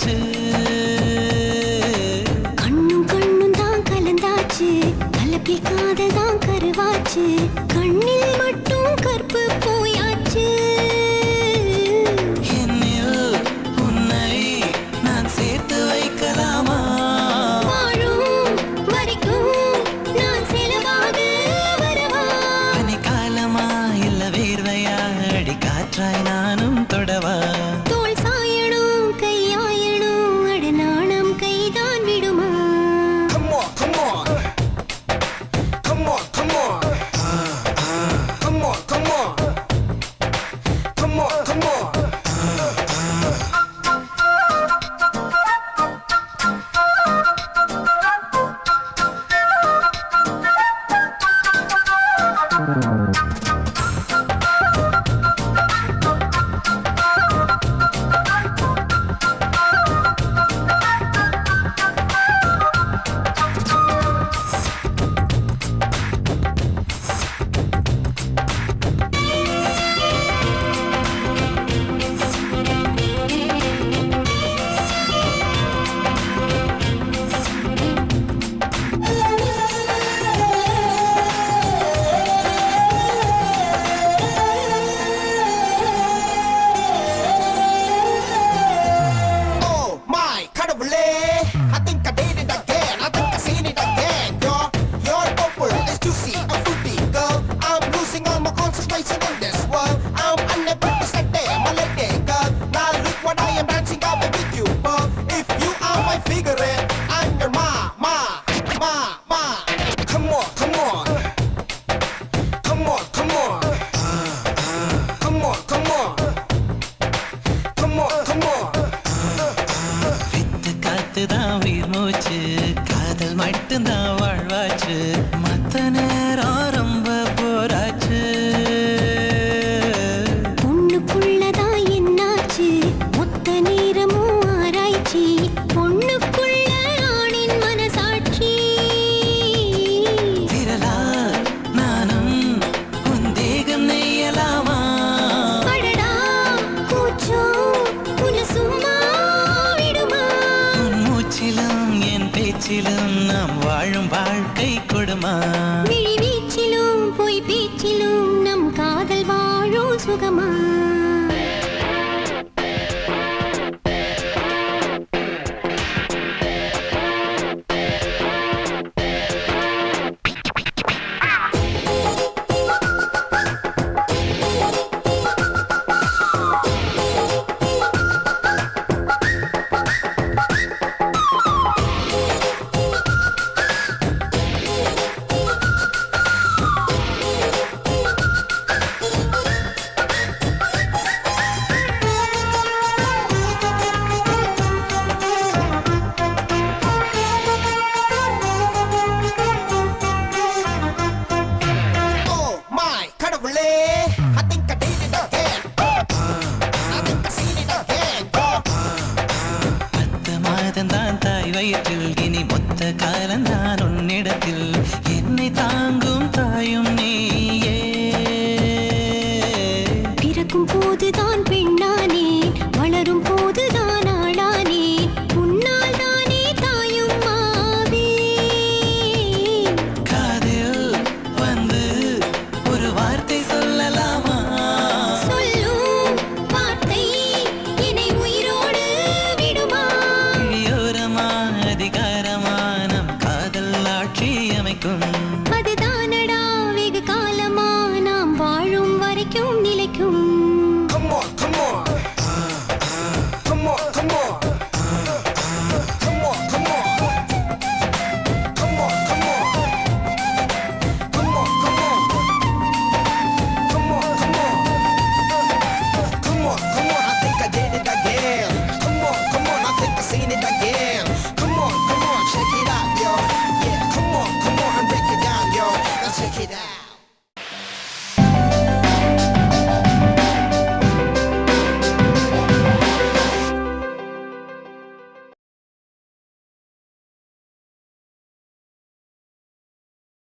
கலந்தாச்சு. கண்ணும் கண்ணும் தான் கலந்தாச்சு. கலப்பில் காதல் தான் கருவாச்சு. Come on. wishes. விழி வீச்சிலும் பொய் பேச்சிலும் நம் காதல் வாழும் சுகமா? கயிற்றில் இனி மொத்த காலந்தான் உன்னிடத்தில். என்னை தாங்கும் தாயும்